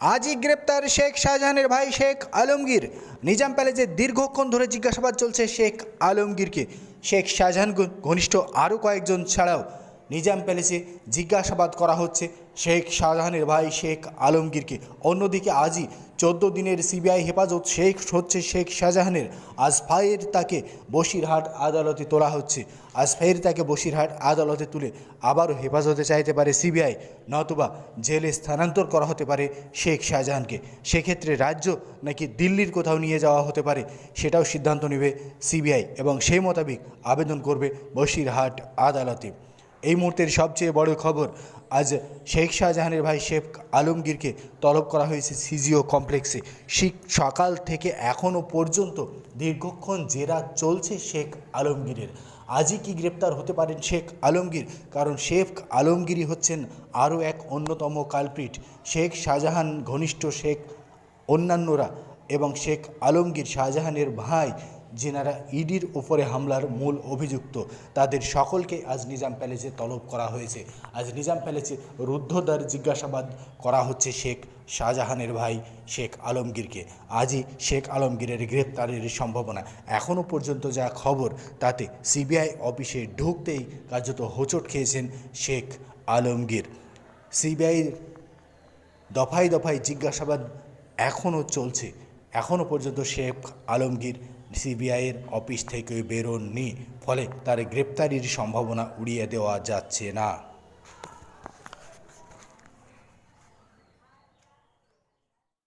আজই গ্রেপ্তার শেখ শাহজাহানের ভাই শেখ আলমগীর। নিজাম প্যালেসে দীর্ঘক্ষণ ধরে জিজ্ঞাসাবাদ চলছে শেখ আলমগীরকে। শেখ শাহজাহান ঘনিষ্ঠ আরও কয়েকজন ছাড়াও নিজাম প্যালেসে জিজ্ঞাসাবাদ করা হচ্ছে। শেখ শাহজাহানের ভাই শেখ আলমগীরকে। অন্যদিকে আজই চোদ্দ দিনের সিবিআই হেফাজত শেখ হচ্ছে শেখ শাহজাহানের। আজ ফায়ের তাকে বসিরহাট আদালতে তোলা হচ্ছে। আজ ফের তাকে বসিরহাট আদালতে তুলে আবারও হেফাজতে চাইতে পারে সিবিআই, নতুবা জেলে স্থানান্তর করা হতে পারে শেখ শাহজাহানকে। সেক্ষেত্রে রাজ্য নাকি দিল্লির কোথাও নিয়ে যাওয়া হতে পারে সেটাও সিদ্ধান্ত নেবে সিবিআই এবং সেই মোতাবেক আবেদন করবে বসিরহাট আদালতে। এই মুহূর্তের সবচেয়ে বড় খবর, আজ শেখ শাহজাহানের ভাই শেখ আলমগীরকে তলব করা হয়েছে সিজিও কমপ্লেক্সে। শিখ সকাল থেকে এখনও পর্যন্ত দীর্ঘক্ষণ জেরা চলছে শেখ আলমগীরের। আজই কি গ্রেপ্তার হতে পারেন শেখ আলমগীর? কারণ শেখ আলমগীরই হচ্ছেন আরও এক অন্যতম কালপ্রিট। শেখ শাহজাহান, ঘনিষ্ঠ শেখ, অন্যান্যরা এবং শেখ আলমগীর শাহজাহানের ভাই যেনারা ইডির ওপরে হামলার মূল অভিযুক্ত, তাদের সকলকে আজ নিজাম প্যালেসে তলব করা হয়েছে। আজ নিজাম প্যালেসে রুদ্ধদ্বার জিজ্ঞাসাবাদ করা হচ্ছে শেখ শাহজাহানের ভাই শেখ আলমগীরকে। আজই শেখ আলমগীরের গ্রেপ্তারের সম্ভাবনা। এখনও পর্যন্ত যা খবর, তাতে সিবিআই অফিসে ঢুকতেই কার্যত হোঁচট খেয়েছেন শেখ আলমগীর। সিবিআই দফায় দফায় জিজ্ঞাসাবাদ এখনও চলছে। এখনও পর্যন্ত শেখ আলমগীর সিবিআইয়ের অফিস থেকে বেরোননি ফলে তার গ্রেপ্তারির সম্ভাবনা উড়িয়ে দেওয়া যাচ্ছে না।